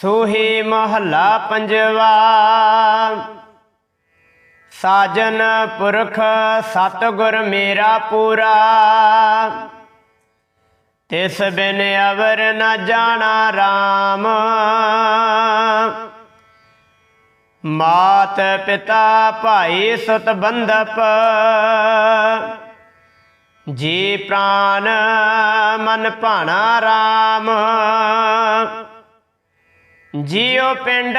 ਸੋਹੀ ਮਹੱਲਾ ਪੰਜਵਾ। ਸਾਜਨ ਪੁਰਖ ਸਤਗੁਰ ਮੇਰਾ ਪੂਰਾ। ਤਿਸ ਬਿਨ ਅਵਰ ਨ ਜਾਣਾ RAM ਮਾਤ ਪਿਤਾ ਭਾਈ ਸੁਤ ਬੰਧਪ। ਜੀ ਪ੍ਰਾਨ ਮਨ ਭਾਣਾ RAM ਜੀਉ ਪਿੰਡ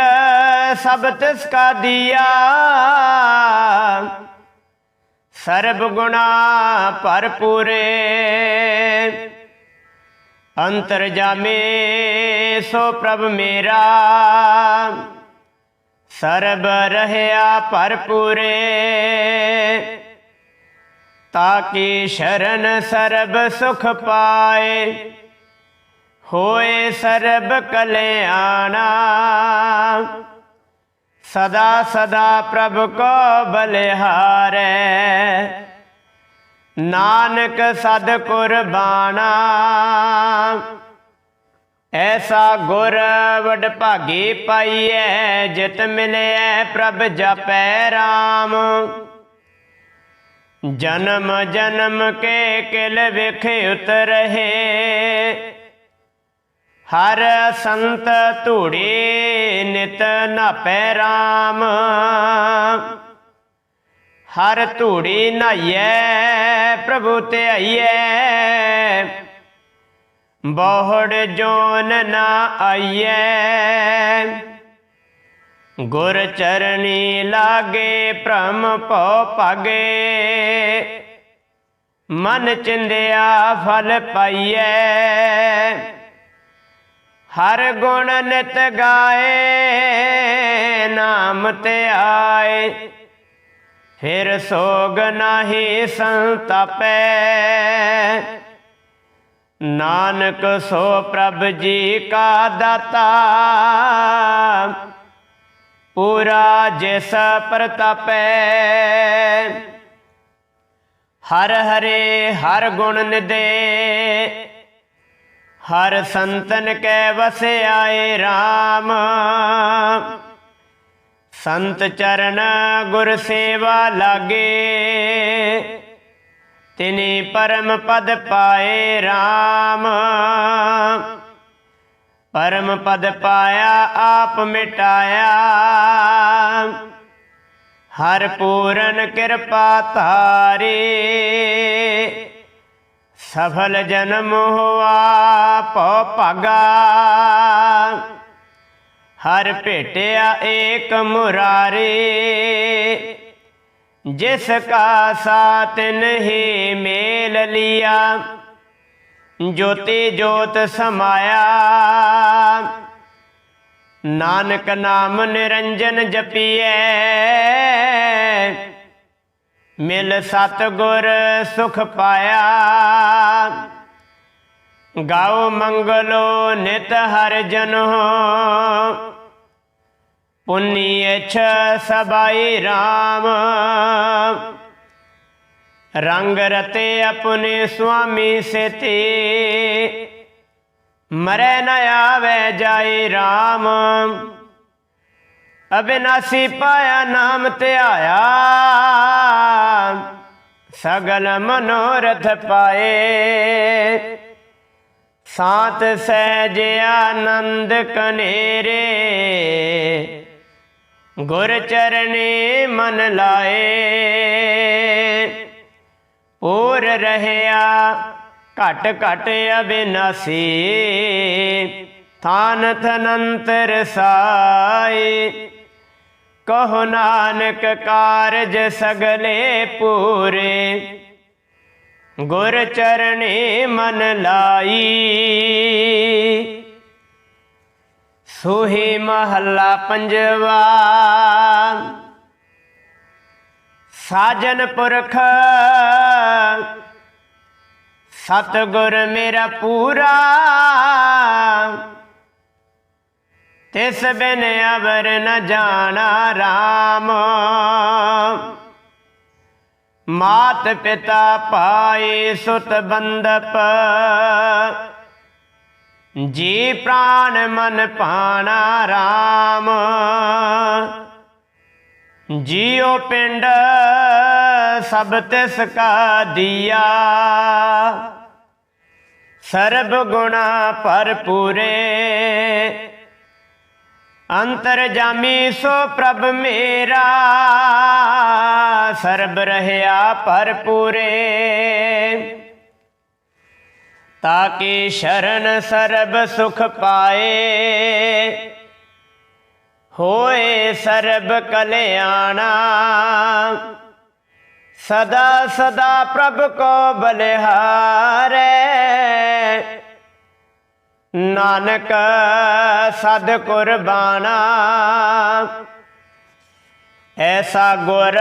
ਸਭ ਤਿਸ ਕਾ ਦੀਆ। ਸਰਬ ਗੁਣਾ ਭਰਪੂਰੇ। ਅੰਤਰ ਜਾਮੇ ਸੋ ਪ੍ਰਭ ਮੇਰਾ। ਸਰਬ ਰਹਿਆ ਭਰਪੂਰੇ। ਤਾਕੀ ਸ਼ਰਨ ਸਰਬ ਸੁਖ ਪਾਏ। ਹੋਏ ਸਰਬ ਕਲਿਆਣਾ। ਸਦਾ ਸਦਾ ਪ੍ਰਭ ਕੋ ਬਲਿਹਾਰੈ। ਨਾਨਕ ਸਦ ਕੁਰਬਾਨਾ। ਐਸਾ ਗੁਰ ਵਡ ਭਾਗੀ ਪਾਈਐ, ਜਿਤ ਮਿਲਿਐ ਪ੍ਰਭ ਜਪੈ RAM ਜਨਮ ਜਨਮ ਕੇ ਕਿਲ ਵਿਖ ਉਤਰਹਿ। ਹਰ ਸੰਤ ਧੂੜੀ ਨਿਤ ਨਾਪੈ RAM ਹਰ ਧੂੜੀ ਨਾਈਐ, ਪ੍ਰਭੂ ਤੇ ਆਈਐ ਬਹੁੜ ਜੋਨ ਨਾ ਆਈਐ। ਗੁਰ ਚਰਣੀ ਲਾਗੇ, ਭ੍ਰਮ ਭਉ ਭਾਗੇ। ਮਨ ਚਿੰਦਿਆ ਫਲ ਪਾਈਐ। ਹਰ ਗੁਣ ਨਿਤ ਗਾਏ, ਨਾਮ ਤੇ ਆਏ। ਫਿਰ ਸੋਗ ਨਾਹੀ ਸੰਤਪੈ। ਨਾਨਕ ਸੋ ਪ੍ਰਭ ਜੀ ਕਾ ਦਾਤਾ। ਪੂਰਾ ਜਿਸ ਪ੍ਰਤਾਪੈ। ਹਰ ਹਰੇ ਹਰ ਗੁਣ ਨਿਦੇ ਹਰ ਸੰਤਨ ਕੈ ਵਸਿਆਏ RAM ਸੰਤ ਚਰਨ ਗੁਰ ਸੇਵਾ ਲਾਗੇ, ਤਿਨੀ ਪਰਮ ਪਦ ਪਾਏ RAM ਪਰਮ ਪਦ ਪਾਇਆ, ਆਪ ਮਿਟਾਇਆ। ਹਰ ਪੂਰਨ ਕਿਰਪਾ ਧਾਰੇ। ਸਫਲ ਜਨਮ ਹੋਆ ਭਉ ਭਾਗਾ। ਹਰ ਭੇਟਿਆ ਏਕ ਮੁਰਾਰੇ, ਜਿਸ ਕਾ ਸਾਥ ਨਹੀਂ ਮੇਲ ਲਿਆ। ਜੋਤੀ ਜੋਤ ਸਮਾਇਆ, ਨਾਨਕ ਨਾਮ ਨਿਰੰਜਨ ਜਪੀਐ। ਮਿਲ ਸਤਗੁਰ ਸੁਖ ਪਾਇਆ। ਗਾਉ ਮੰਗਲੋ ਨਿਤ ਹਰ ਜਨੋ। ਪੁੰਨੀ ਇਛ ਸਬਾਈ RAM ਰੰਗ ਰਤੇ ਆਪਣੇ ਸੁਆਮੀ ਸੇਤੀ। ਮਰੈ ਨ ਆਵੇ ਜਾਏ RAM ਅਬਿਨਾਸੀ ਪਾਇਆ ਨਾਮ ਧਿਆਇਆ। ਸਗਲ ਮਨੋਰਥ ਪਾਏ। ਸਾਤ ਸਹਿਜ ਆਨੰਦ ਕਨੇਰੇ। ਗੁਰ ਚਰਨੇ ਮਨ ਲਾਏ। ਪੂਰ ਰਹਿਆ, ਘਟ ਘਟ ਅਬਿਨਾਸੀ। ਥਾਨ ਥਨੰਤਰ ਸਾਈ ਕਹੋ ਨਾਨਕ ਕਾਰਜ ਸਗਲੇ ਪੂਰੇ। ਗੁਰ ਚਰਣੇ ਮਨ ਲਾਈ। ਸੋਹੀ ਮਹੱਲਾ ਪੰਜਵਾ। ਸਾਜਨ ਪੁਰਖ, ਸਤਗੁਰ ਮੇਰਾ ਪੂਰਾ। ਤਿਸ ਬਿਨ ਅਵਰ ਨ ਜਾਣਾ RAM ਮਾਤ ਪਿਤਾ ਪਾਏ ਸੁਤ ਬੰਦਪ। ਜੀ ਪ੍ਰਾਨ ਮਨ ਪਾਣਾ RAM ਜੀਉ ਪਿੰਡ ਸਭ ਤਿਸ ਕਾ ਦਿਆ। ਸਰਬ ਗੁਣਾ ਭਰਪੂਰੇ ਅੰਤਰ ਜਾਮੀ ਸੋ ਪ੍ਰਭ ਮੇਰਾ, ਸਰਬ ਰਹਿਆ ਭਰਪੂਰੇ। ਤਾਕੀ ਸ਼ਰਨ ਸਰਬ ਸੁਖ ਪਾਏ। ਹੋਏ ਸਰਬ ਕਲਿਆਣਾ, ਸਦਾ ਸਦਾ ਪ੍ਰਭ ਕੋ ਬਲਿਹਾਰੇ। ਨਾਨਕ ਸਦ ਕੁਰਬਾਨਾ। ਐਸਾ ਗੁਰ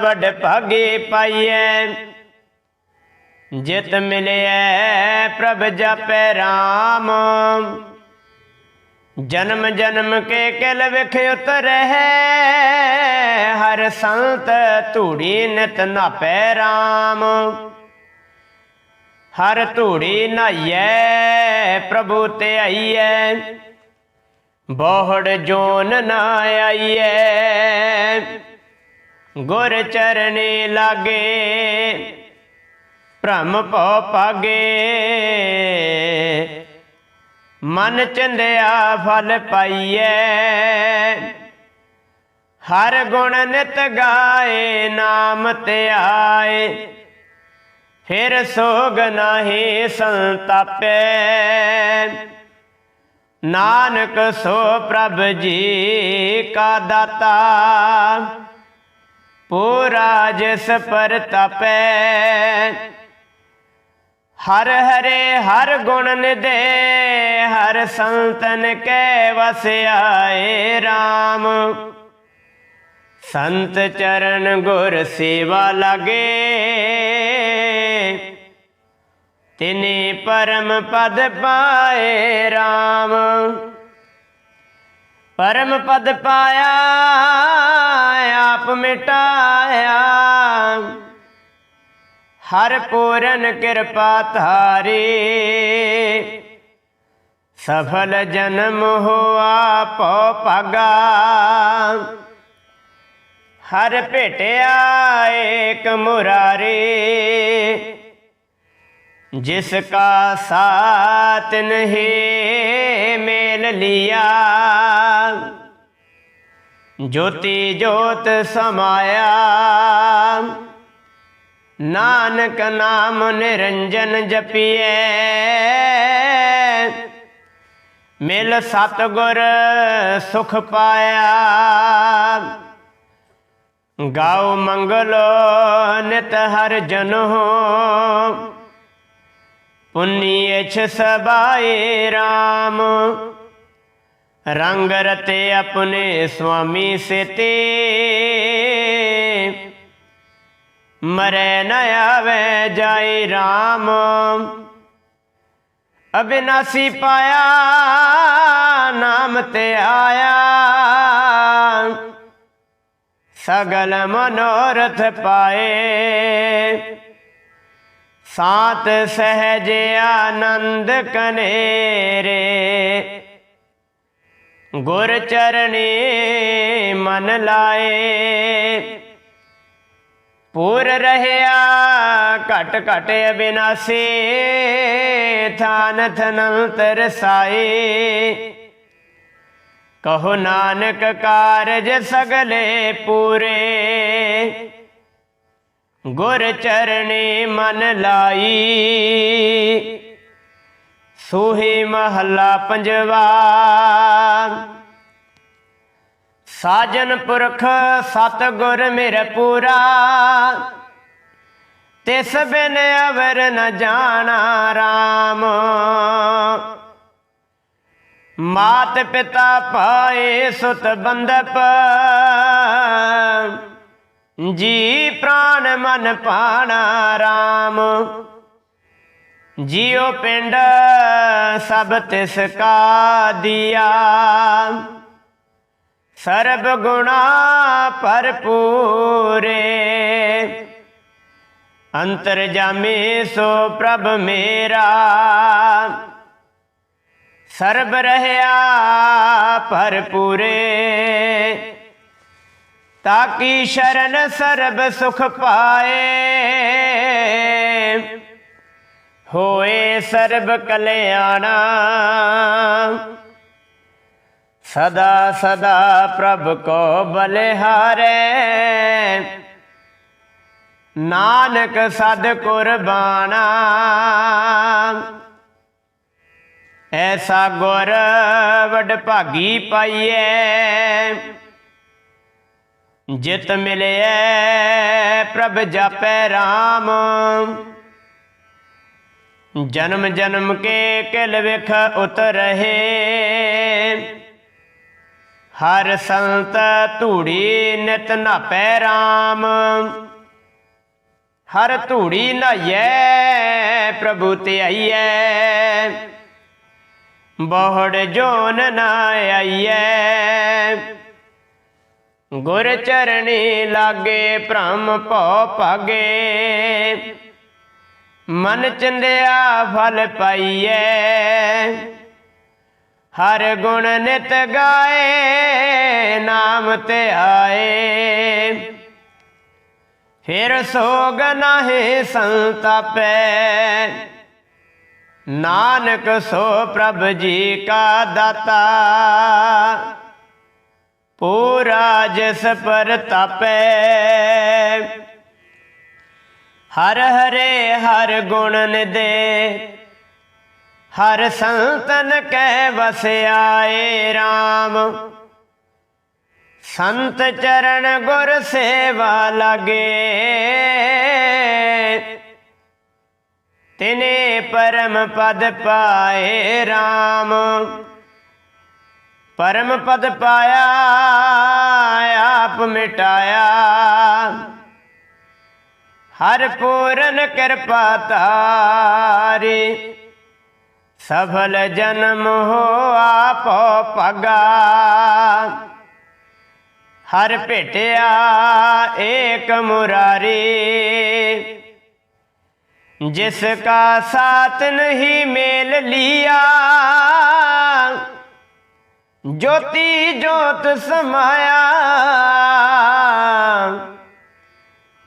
ਵੱਡ ਭਾਗੇ ਪਾਈਐ। ਜਿਤ ਮਿਲਿਐ ਪ੍ਰਭ ਜਪੈ RAM ਜਨਮ ਜਨਮ ਕੇ ਕਿਲ ਵਿਖ ਉਤਰੈ ਹਰ ਸੰਤ ਧੂੜੀ ਨਿਤ ਨਾਪੈ RAM ਹਰ ਧੂੜੀ ਨਾਈਐ, ਪ੍ਰਭੂ ਤੇ ਆਈਐ। ਬੋਹੜ ਜੋਨ ਨਾ ਆਈਐ। ਗੁਰ ਚਰਨੇ ਲਾਗੇ, ਭ੍ਰਮ ਭਉ ਪਾਗੇ ਮਨ ਚੰਦਿਆ ਫਲ ਪਾਈਐ। ਹਰ ਗੁਣ ਨਿਤ ਗਾਏ, ਨਾਮ ਧਿਆਏ ਫਿਰ ਸੋਗ ਨਾਹੀ ਸੰਤਾਪੈ। ਨਾਨਕ ਸੋ ਪ੍ਰਭ ਜੀ ਕਾ ਦਾਤਾ, ਪੂਰਾ ਜਿਸ ਪਰ ਤਪੈ। ਹਰ ਹਰੇ ਹਰ ਗੁਣ ਨਿਦੇ ਹਰ ਸੰਤਨ ਕੈ ਵਸਿਆਏ RAM ਸੰਤ ਚਰਨ ਗੁਰ ਸੇਵਾ ਲਾਗੇ। ਤਿਨੇ ਪਰਮ ਪਦ ਪਾਏ RAM ਪਰਮ ਪਦ ਪਾਇਆ, ਆਪ ਮਿਟਾਇਆ। ਹਰ ਪੂਰਨ ਕਿਰਪਾ ਧਾਰੇ। ਸਫਲ ਜਨਮ ਹੋਆ ਪਉ ਪਗਾ ਹਰ ਭੇਟਿਆ ਏਕ ਮੁਰਾਰੇ, ਜਿਸ ਕਾ ਸਾਥ ਨਹੀਂ ਮੇਲ ਲਿਆ। ਜੋਤੀ ਜੋਤ ਸਮਾਇਆ, ਨਾਨਕ ਨਾਮ ਨਿਰੰਜਨ ਜਪੀਐ। ਮਿਲ ਸਤਗੁਰ ਸੁਖ ਪਾਇਆ। ਗਾਉ ਮੰਗਲੋ ਨਿਤ ਹਰ ਜਨ ਹੋ ਪੁੰਨੀ ਇਛ ਸਬਾਏ RAM ਰੰਗ ਰਤੇ ਆਪਣੇ ਸੁਆਮੀ ਸੇਤੇ। ਮਰੈ ਨ ਆਵੇ ਜਾਏ RAM ਅਬਿਨਾਸੀ ਪਾਇਆ, ਨਾਮ ਤੇ ਆਇਆ। ਸਗਲ ਮਨੋਰਥ ਪਾਏ। ਸਾਤ ਸਹਜ ਆਨੰਦ ਕਨੇਰੇ। ਗੁਰ ਚਰਣੀ ਮਨ ਲਾਏ। ਪੂਰ ਰਹਿਆ ਘਟ ਘਟ ਅਬਿਨਾਸੀ ਥਾਨ ਥਨੰਤਰ ਸਾਈ ਕਹੋ ਨਾਨਕ ਕਾਰਜ ਸਗਲੇ ਪੂਰੇ। ਗੁਰ ਚਰਣੀ ਮਨ ਲਾਈ। ਸੋਹੇ ਮਹੱਲਾ ਪੰਜਵਾ। ਸਾਜਨ ਪੁਰਖ ਸਤ ਗੁਰ ਮੇਰੇ ਪੂਰਾ। ਤਿਸ ਬਿਨ ਅਵਰ ਨ ਜਾਣਾ RAM ਮਾਤ ਪਿਤਾ ਪਾਏ ਸੁਤ ਬੰਦਪ ਜੀ ਪ੍ਰਾਨ ਮਨ ਪਾਣਾ RAM ਜਿਉ ਪਿੰਡ ਸਭ ਤਿਸ ਕਾ ਦਿਆ। ਸਰਬ ਗੁਣਾ ਭਰਪੂਰੇ। ਅੰਤਰ ਜਾਮੇ ਸੋ ਪ੍ਰਭ ਮੇਰਾ। ਸਰਬ ਰਹਿਆ ਭਰਪੂਰੇ। ਤਾਕੀ ਸ਼ਰਨ ਸਰਬ ਸੁਖ ਪਾਏ। ਹੋਏ ਸਰਬ ਕਲਿਆਣਾ। ਸਦਾ ਸਦਾ ਪ੍ਰਭ ਕੋ ਬਲਿਹਾਰੇ ਨਾਨਕ ਸਦ ਕੁਰਬਾਨਾ। ਐਸਾ ਗੁਰ ਵਡ ਭਾਗੀ ਪਾਈਐ। ਜਿਤ ਮਿਲਿਐ ਪ੍ਰਭ ਜਾਪੈ RAM ਜਨਮ ਜਨਮ ਕੇ ਕਿਲ ਵਿਖ ਉਤਰਹਿ ਹਰ ਸੰਤ ਧੂੜੀ ਨਿਤ ਨਾਪੈ RAM ਹਰ ਧੂੜੀ ਨਾਈਐ ਪ੍ਰਭੂ ਤੇ ਆਈਐ ਬਹੁੜ ਜੋਨ ਨਾ ਆਈਐ। ਗੁਰ ਚਰਣੀ ਲਾਗੇ ਭ੍ਰਮ ਭਉ ਭਾਗੇ। ਮਨ ਚੰਦਿਆ ਫਲ ਪਾਈਐ। ਹਰ ਗੁਣ ਨਿਤ ਗਾਏ, ਨਾਮ ਤੇ ਆਏ। ਫਿਰ ਸੋਗ ਨਾਹੀ ਸੰਤਾਪੈ। ਨਾਨਕ ਸੋ ਪ੍ਰਭ ਜੀ ਕਾ ਦਾਤਾ। ਪੂਰਾ ਜਿਸ ਪਰ ਤਾਪੈ। ਹਰ ਹਰੇ ਹਰ ਗੁਣ ਨਿਦੇ ਹਰ ਸੰਤਨ ਕੈ ਵਸਿਆਏ RAM ਸੰਤ ਚਰਨ ਗੁਰ ਸੇਵਾ ਲਗੇ। ਤਿਨੇ ਪਰਮ ਪਦ ਪਾਏ RAM ਪਰਮ ਪਦ ਪਾਇਆ, ਆਪ ਮਿਟਾਇਆ। ਹਰ ਪੂਰਨ ਕਿਰਪਾ ਤਾਰੀ ਸਫਲ ਜਨਮ ਹੋ ਆਪੋ ਪਗਾ ਹਰ ਭੇਟਿਆ ਏਕ ਮੁਰਾਰੀ ਜਿਸ ਕਾ ਸਾਥ ਨਹੀਂ ਮੇਲ ਲਿਆ। ਜੋਤੀ ਜੋਤ ਸਮਾਇਆ।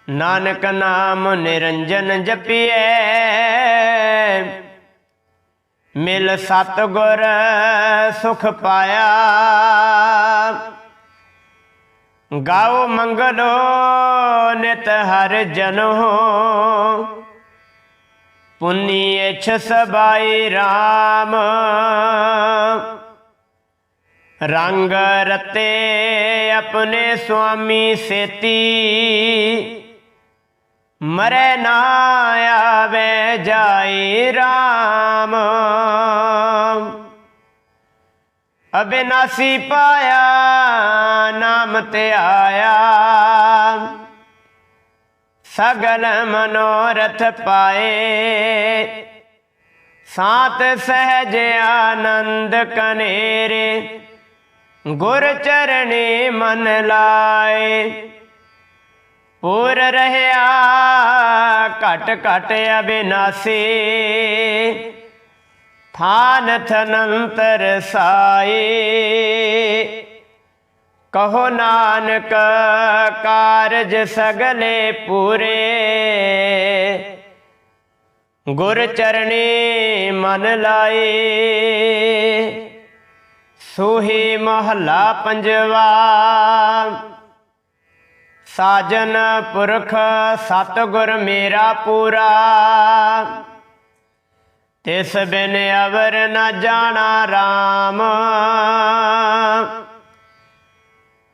ਨਾਨਕ ਨਾਮ ਨਿਰੰਜਨ ਜਪੀਏ ਮਿਲ ਸਤ ਗੁਰ ਸੁਖ ਪਾਇਆ। ਗਾਓ ਮੰਗਲੋ ਨਿਤ ਹਰ ਜਨੋ। ਪੁੰਨੀ ਇਛ ਸਬਾਈ RAM ਰੰਗ ਰਤੇ ਆਪਣੇ ਸੁਆਮੀ ਸੇਤੀ। ਮਰੈ ਨਾ ਆਵੇ ਜਾਈ RAM ਅਬਿਨਾਸੀ ਪਾਇਆ, ਨਾਮ ਤੇ ਆਇਆ। ਸਗਲ ਮਨੋਰਥ ਪਾਏ। ਸਾਤ ਸਹਿਜ ਆਨੰਦ ਕਨੇਰੇ, ਗੁਰ ਚਰਣੀ ਮਨ ਲਾਏ। ਪੂਰ ਰਹਿਆ ਘਟ ਘਟ ਅਬਿਨਾਸੀ, ਥਾਨ ਥਨੰਤਰ ਸਾਈ। ਕਹੋ ਨਾਨਕ ਕਾਰਜ ਸਗਲੇ ਪੂਰੇ। ਗੁਰ ਚਰਣੀ ਮਨ ਲਾਏ। ਸੋਹੀ ਮਹੱਲਾ ਪੰਜਵਾ। ਸਾਜਨ ਪੁਰਖ ਸਤਗੁਰ ਮੇਰਾ ਪੂਰਾ। ਤਿਸ ਬਿਨ ਅਵਰ ਨ ਜਾਣਾ RAM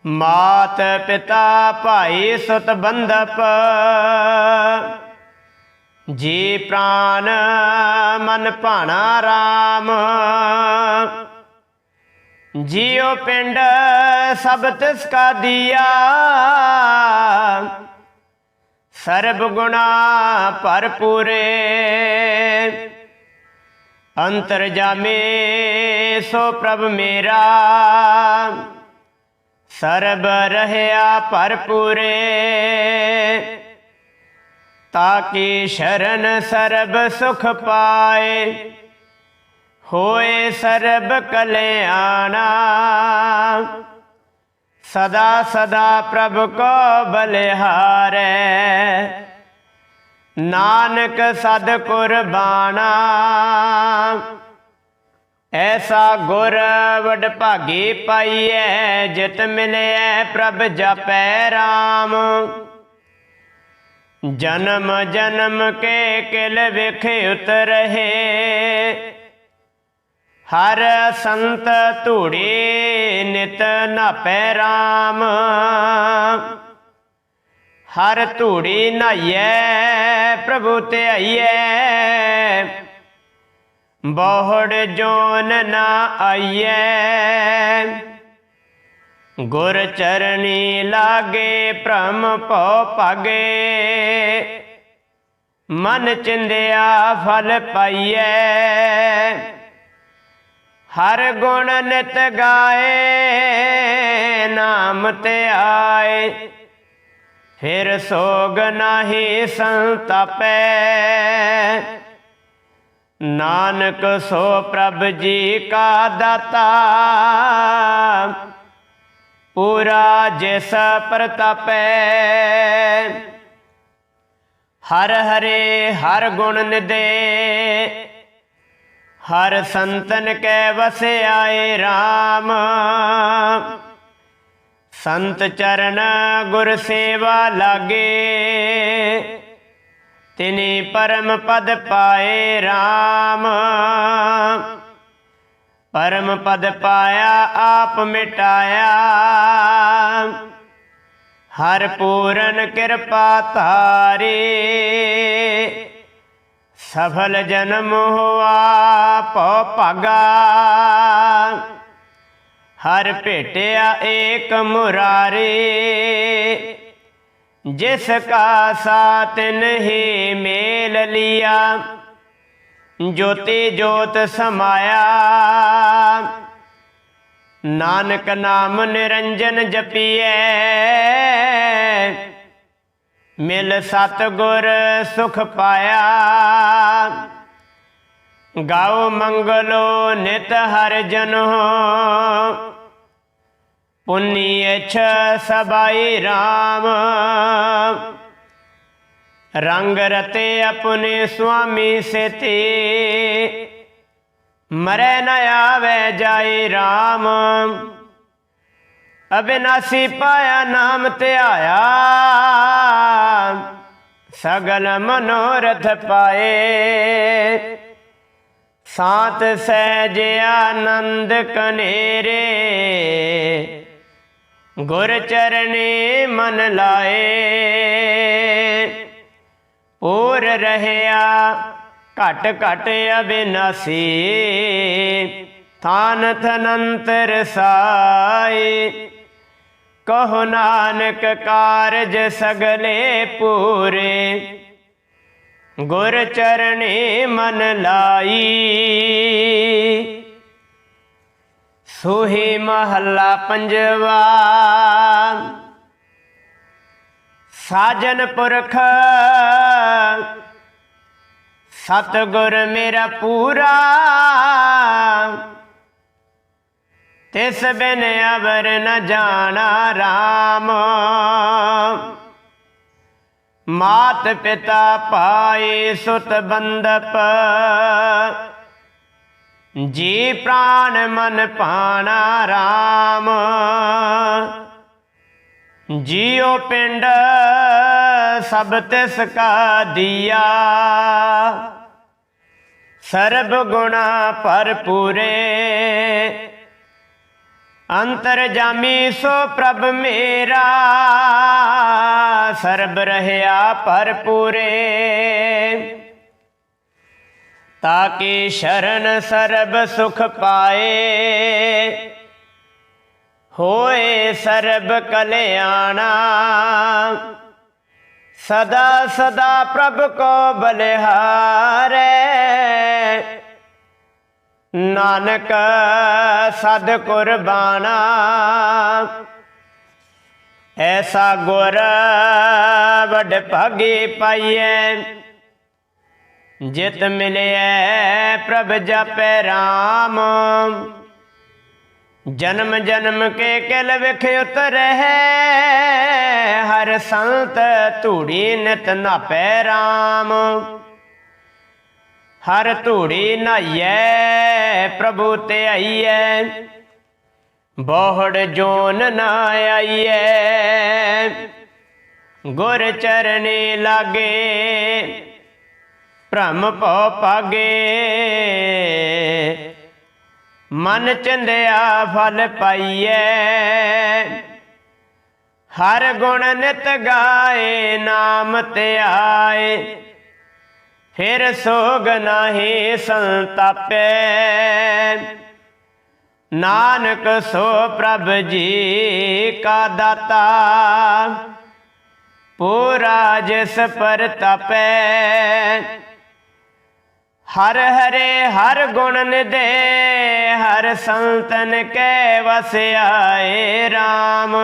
ਮਾਤ ਪਿਤਾ ਭਾਈ ਸੁਤ ਬੰਧਪ ਜੀ ਪ੍ਰਾਨ ਮਨ ਭਾਣਾ RAM ਜੀਉ ਪਿੰਡ ਸਭ ਤਿਸ ਕਾ ਦੀਆ। ਸਰਬ ਗੁਣਾ ਭਰਪੂਰੇ। ਅੰਤਰ ਜਾਮੇ ਸੋ ਪ੍ਰਭ ਮੇਰਾ। ਸਰਬ ਰਹਿਆ ਭਰਪੂਰੇ, ਤਾਕੀ ਸ਼ਰਨ ਸਰਬ ਸੁਖ ਪਾਏ। ਹੋਏ ਸਰਬ ਕਲਿਆਣਾ, ਸਦਾ ਸਦਾ ਪ੍ਰਭ ਕੋ ਬਲਿਹਾਰੈ। ਨਾਨਕ ਸਦ ਕੁਰਬਾਨਾ ਐਸਾ ਗੁਰ ਵਡ ਭਾਗੀ ਪਾਈਐ ਜਿਤ ਮਿਲਿਐ ਪ੍ਰਭ ਜਪੈ ਰਾਮ ਜਨਮ ਜਨਮ ਕੇ ਕਿਲ ਵਿਖ ਉਤਰਹਿ ਹਰ ਸੰਤ ਧੂੜੀ ਨਿਤ ਨਾਪੈ ਰਾਮ ਹਰ ਧੂੜੀ ਨਾਈਐ ਪ੍ਰਭੂ ਤੇ ਆਈਐ ਬਹੁੜ ਜੋਨ ਨਾ ਆਈਐ। ਗੁਰ ਚਰਣੀ ਲਾਗੇ ਭ੍ਰਮ ਭਉ ਭਾਗੇ। ਮਨ ਚਿੰਦਿਆ ਫਲ ਪਾਈਐ। ਹਰ ਗੁਣ ਨਿਤ ਗਾਏ, ਨਾਮ ਤੇ ਆਏ। ਫਿਰ ਸੋਗ ਨਾਹੀ ਸੰਤਪੈ। ਨਾਨਕ ਸੋ ਪ੍ਰਭ ਜੀ ਕਾ ਦਾਤਾ। ਪੂਰਾ ਜਿਸ ਪ੍ਰਤਾਪੈ। ਹਰ ਹਰੇ ਹਰ ਗੁਣ ਨਿਦੇ ਹਰ ਸੰਤਨ ਕੈ ਵਸਿਆਏ RAM ਸੰਤ ਚਰਨ ਗੁਰ ਸੇਵਾ ਲਾਗੇ। ਤਿਨੀ ਪਰਮ ਪਦ ਪਾਏ RAM ਪਰਮ ਪਦ ਪਾਇਆ, ਆਪ ਮਿਟਾਇਆ। ਹਰ ਪੂਰਨ ਕਿਰਪਾ ਧਾਰੇ। ਸਫਲ ਜਨਮ ਹੋਆ ਪਉ ਭਾਗਾ। ਹਰ ਭੇਟਿਆ ਏਕ ਮੁਰਾਰੇ। ਜਿਸ ਕਾ ਸਾਥ ਨਹੀਂ ਮੇਲ ਲਿਆ, ਜੋਤੀ ਜੋਤ ਸਮਾਇਆ। ਨਾਨਕ ਨਾਮ ਨਿਰੰਜਨ ਜਪੀਐ, ਮਿਲ ਸਤ ਗੁਰ ਸੁਖ ਪਾਇਆ। ਗਾਉ ਮੰਗਲੋ ਨਿਤ ਹਰ ਜਨੋ ਪੁੰਨੀ ਇਛ ਸਬਾਈ RAM ਰੰਗ ਰਤੇ ਆਪਣੇ ਸੁਆਮੀ ਸੇਤੀ। ਮਰੈ ਨ ਆਵੇ ਜਾਏ RAM ਅਬਿਨਾਸੀ ਪਾਇਆ ਨਾਮ ਧਿਆਇਆ। ਸਗਲ ਮਨੋਰਥ ਪਾਏ। ਸਾਤ ਸਹਿਜ ਆਨੰਦ ਕਨੇਰੇ। ਗੁਰ ਚਰਨੇ ਮਨ ਲਾਏ। ਪੂਰ ਰਹਿਆ, ਘਟ ਘਟ ਅਬਿਨਾਸੀ। ਥਾਨ ਥਨੰਤਰ ਸਾਈ ਕਹੋ ਨਾਨਕ ਕਾਰਜ ਸਗਲੇ ਪੂਰੇ। ਗੁਰ ਚਰਣੇ ਮਨ ਲਾਈ। ਸੋਹੇ ਮਹੱਲਾ ਪੰਜਵਾ। ਸਾਜਨ ਪੁਰਖ, ਸਤਗੁਰ ਮੇਰਾ ਪੂਰਾ। ਤਿਸ ਬਿਨ ਅਵਰ ਨ ਜਾਣਾ RAM ਮਾਤ ਪਿਤਾ ਪਾਏ ਸੁਤ ਬੰਦਪ ਜੀ ਪ੍ਰਾਨ ਮਨ ਪਾਣਾ RAM ਜੀਉ ਪਿੰਡ ਸਭ ਤਿਸ ਕਾ ਦੀਆ। ਸਰਬ ਗੁਣਾ ਭਰਪੂਰੇ। ਅੰਤਰ ਜਾਮੀ ਸੋ ਪ੍ਰਭ ਮੇਰਾ। ਸਰਬ ਰਹਿਆ ਭਰਪੂਰੇ। ਤਾਕੀ ਸ਼ਰਨ ਸਰਬ ਸੁਖ ਪਾਏ ਹੋਏ ਸਰਬ ਕਲਿਆਣਾ ਸਦਾ ਸਦਾ ਪ੍ਰਭ ਕੋ ਬਲਿਹਾਰੈ ਨਾਨਕ ਸਦ ਕੁਰਬਾਨਾ ਐਸਾ ਗੁਰ ਵਡ ਭਾਗੇ ਪਾਈਐ ਜਿਤ ਮਿਲਿਐ ਪ੍ਰਭ ਜਪੈ RAM ਜਨਮ ਜਨਮ ਕੇ ਕਿਲ ਵਿਖ ਉਤਰੈ ਹਰ ਸੰਤ ਧੂੜੀ ਨਿਤ ਨਾਪੈ RAM ਹਰ ਧੂੜੀ ਨਾਈਐ, ਪ੍ਰਭੂ ਤੇ ਆਈਐ। ਬੋਹੜ ਜੋਨ ਨਾ ਆਈਐ। ਗੁਰ ਚਰਨੇ ਲਾਗੇ ਭ੍ਰਮ ਭਉ ਪਾਗੇ ਮਨ ਚੰਦਿਆ ਫਲ ਪਾਈਐ। ਹਰ ਗੁਣ ਨਿਤ ਗਾਏ, ਨਾਮ ਧਿਆਏ ਫਿਰ ਸੋਗ ਨਾਹੀ ਸੰਤਾਪੈ। ਨਾਨਕ ਸੋ ਪ੍ਰਭ ਜੀ ਕਾ ਦਾਤਾ। ਪੂਰਾ ਜਿਸ ਪਰ ਤਪੈ। ਹਰ ਹਰੇ ਹਰ ਗੁਣ ਨਿਦੇ ਹਰ ਸੰਤਨ ਕੈ ਵਸਿਆਏ RAM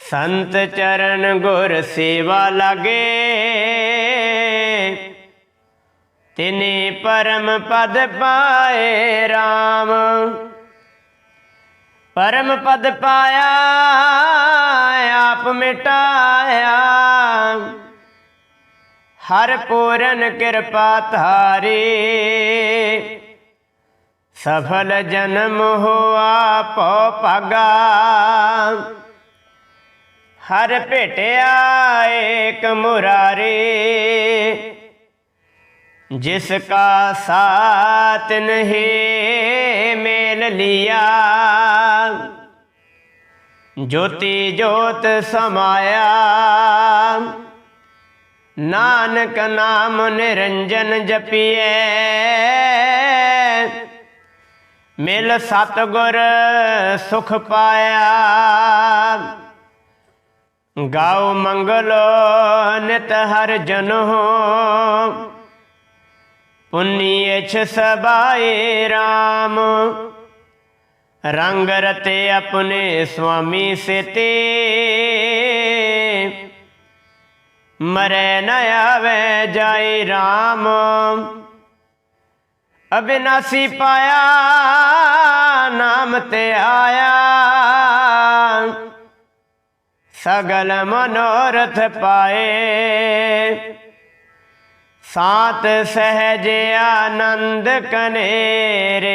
ਸੰਤ ਚਰਨ ਗੁਰ ਸੇਵਾ ਲਾਗੇ, ਤਿਨੇ ਪਰਮ ਪਦ ਪਾਏ RAM ਪਰਮ ਪਦ ਪਾਇਆ, ਆਪ ਮਿਟਾਇਆ। ਹਰ ਪੂਰਨ ਕਿਰਪਾ ਧਾਰੀ। ਸਫਲ ਜਨਮ ਹੋਆ ਪਉ ਭਾਗਾ। ਹਰ ਭੇਟਿਆ ਏਕ ਮੁਰਾਰੀ। ਜਿਸ ਕਾ ਸਾਥ ਨਹੀਂ ਮੇਲ ਲਿਆ। ਜੋਤੀ ਜੋਤ ਸਮਾਇਆ। ਨਾਨਕ ਨਾਮ ਨਿਰੰਜਨ ਜਪੀਐ। ਮਿਲ ਸਤਗੁਰ ਸੁਖ ਪਾਇਆ। ਗਾਉ ਮੰਗਲੋ ਨਿਤ ਹਰ ਜਨ। ਹੋ ਪੁੰਨੀ ਛ ਸਬਾਏ RAM ਰੰਗ ਰਤੇ ਆਪਣੇ ਸੁਆਮੀ ਸੇਤੇ। ਮਰੈ ਨ ਆਵੇ ਜਾਏ RAM ਅਬਿਨਾਸੀ ਪਾਇਆ, ਨਾਮ ਤੇ ਆਇਆ। ਸਗਲ ਮਨੋਰਥ ਪਾਏ। ਸਾਤ ਸਹਜ ਆਨੰਦ ਕਨੇਰੇ।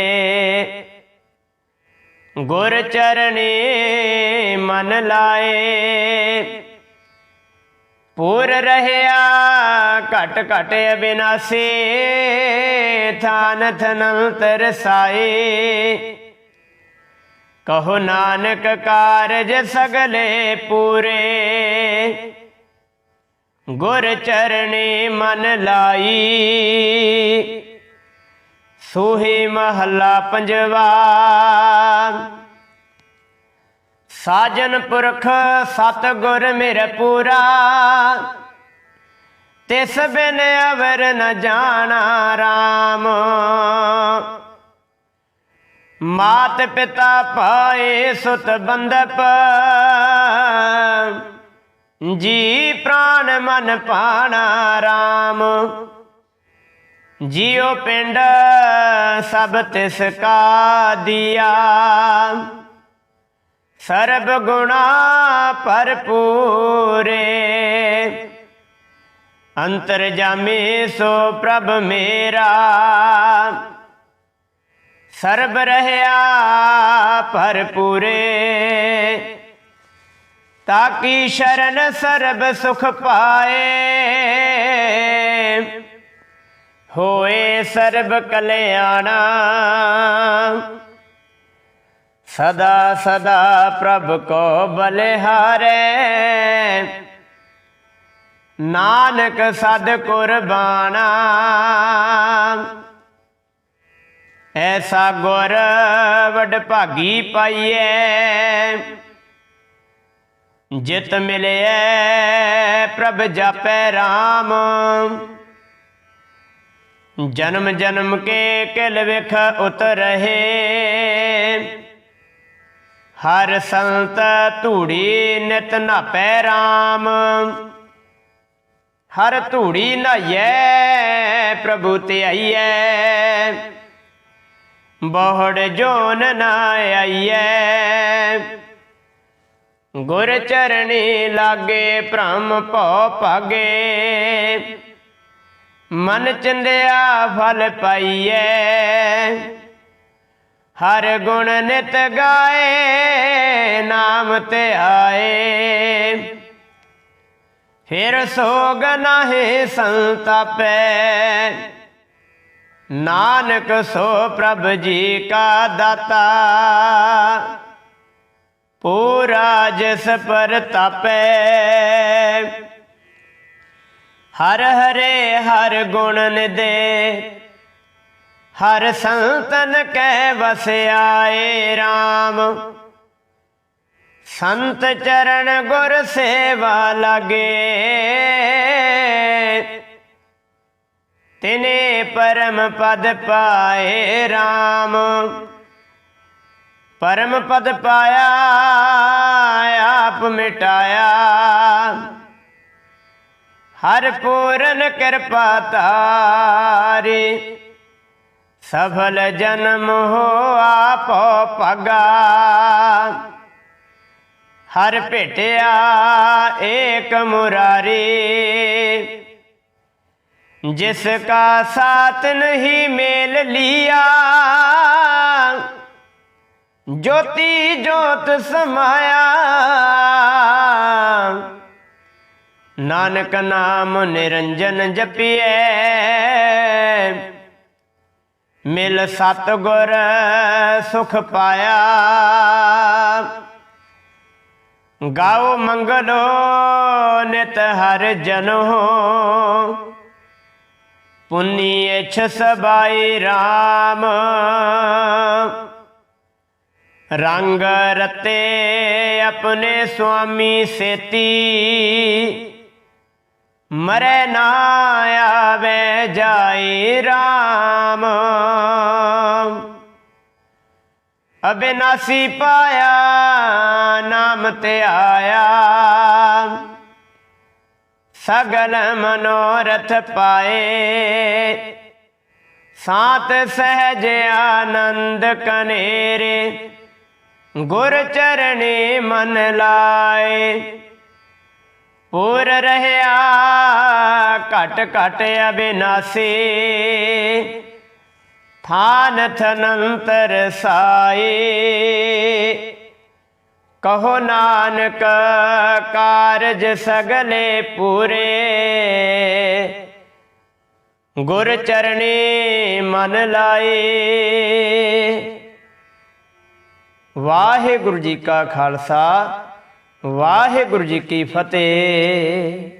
ਗੁਰ ਚਰਣੀ ਮਨ ਲਾਏ। ਪੂਰ ਰਹਿਆ, ਘਟ ਘਟ ਅਬਿਨਾਸੀ, ਥਾਨ ਥਨੰਤਰ ਸਾਈ। ਕਹੋ ਨਾਨਕ ਕਾਰਜ ਸਗਲੇ ਪੂਰੇ। ਗੁਰ ਚਰਣੀ ਮਨ ਲਾਈ। ਸੋਹੇ ਮਹੱਲਾ ਪੰਜਵਾ। ਸਾਜਨ ਪੁਰਖ ਸਤ ਗੁਰ ਮੇਰੇ ਪੂਰਾ। ਤਿਸ ਬਿਨ ਅਵਰ ਨ ਜਾਣਾ RAM ਮਾਤ ਪਿਤਾ ਪਾਏ ਸੁਤ ਬੰਦਪ ਜੀ ਪ੍ਰਾਨ ਮਨ ਪਾਣਾ RAM ਜਿਉ ਪਿੰਡ ਸਭ ਤਿਸ ਕਾ ਦਿਆ। ਸਰਬ ਗੁਣਾ ਭਰਪੂਰੇ। ਅੰਤਰ ਜਾਮੇ ਸੋ ਪ੍ਰਭ ਮੇਰਾ। ਸਰਬ ਰਹਿਆ ਭਰਪੂਰੇ। ਤਾਕੀ ਸ਼ਰਨ ਸਰਬ ਸੁਖ ਪਾਏ। ਹੋਏ ਸਰਬ ਕਲਿਆਣਾ। ਸਦਾ ਸਦਾ ਪ੍ਰਭ ਕੋ ਬਲਿਹਾਰੇ ਨਾਨਕ ਸਦ ਕੁਰਬਾਨਾ। ਐਸਾ ਗੁਰ ਵਡ ਭਾਗੀ ਪਾਈਐ ਜਿਤ ਮਿਲਿਐ ਪ੍ਰਭ ਜਪੈ RAM ਜਨਮ ਜਨਮ ਕੇ ਕਿਲ ਵਿਖ ਉਤ ਰਹੇ। ਹਰ ਸੰਤ ਧੂੜੀ ਨਿਤ ਨਾਪੈ RAM ਹਰ ਧੂੜੀ ਨਹਾਈਐ ਪ੍ਰਭੂ ਤੇ ਆਈਐ ਬਹੁੜ ਜੋਨ ਨਾ ਆਈਐ। ਗੁਰ ਚਰਣੀ ਲਾਗੇ ਭ੍ਰਮ ਭਉ ਭਾਗੇ। ਮਨ ਚੰਦਿਆ ਫਲ ਪਾਈਐ। ਹਰ ਗੁਣ ਨਿਤ ਗਾਏ, ਨਾਮ ਤੇ ਆਏ। ਫਿਰ ਸੋਗ ਨਾਹੀ ਸੰਤਾਪੈ, ਨਾਨਕ ਸੋ ਪ੍ਰਭ ਜੀ ਕਾ ਦਾਤਾ। ਪੂਰਾ ਜਿਸ ਪਰ ਤਪੈ, ਹਰ ਹਰੇ ਹਰ ਗੁਣ ਨਿਦੇ ਹਰ ਸੰਤਨ ਕਹਿ ਵਸਿਆਏ RAM ਸੰਤ ਚਰਨ ਗੁਰ ਸੇਵਾ ਲਗੇ। ਤਿਨੇ ਪਰਮ ਪਦ ਪਾਏ RAM ਪਰਮ ਪਦ ਪਾਇਆ, ਆਪ ਮਿਟਾਇਆ। ਹਰ ਪੂਰਨ ਕਿਰਪਾ ਤਾਰੀ ਸਫਲ ਜਨਮ ਹੋ ਆਪੋ ਪਗਾ। ਹਰ ਭੇਟਿਆ ਏਕ ਮੁਰਾਰੀ। ਜਿਸ ਕਾ ਸਾਥ ਨਹੀਂ ਮੇਲ ਲਿਆ। ਜੋਤੀ ਜੋਤ ਸਮਾਇਆ। ਨਾਨਕ ਨਾਮ ਨਿਰੰਜਨ ਜਪੀਐ। ਮਿਲ ਸਤਗੁਰ ਸੁਖ ਪਾਇਆ। ਗਾਓ ਮੰਗਲੋ ਨਿਤ ਹਰ ਜਨੋ। ਪੁੰਨੀ ਇਛ ਸਬਾਈ RAM ਰੰਗ ਰਤੇ ਆਪਣੇ ਸੁਆਮੀ ਸੇਤੀ। ਮਰੈ ਨਾ ਆਵੇ ਜਾਈ RAM ਅਬਿਨਾਸੀ ਪਾਇਆ, ਨਾਮ ਤੇ ਆਇਆ। ਸਗਲ ਮਨੋਰਥ ਪਾਏ। ਸਾਤ ਸਹਿਜ ਆਨੰਦ ਕਨੇਰੇ। ਗੁਰ ਚਰਣੀ ਮਨ ਲਾਏ। ਪੂਰ ਰਹਿਆ ਘਟ ਘਟ ਅਬਿਨਾਸੀ। ਥਾਨ ਥਨੰਤਰ ਸਾਏ ਕਹੋ ਨਾਨਕ ਕਾਰਜ ਸਗਲੇ ਪੂਰੇ। ਗੁਰ ਚਰਣੀ ਮਨ ਲਾਏ। ਵਾਹਿਗੁਰੂ ਜੀ ਕਾ ਖਾਲਸਾ। ਵਾਹਿਗੁਰੂ ਜੀ ਕੀ ਫਤਿਹ।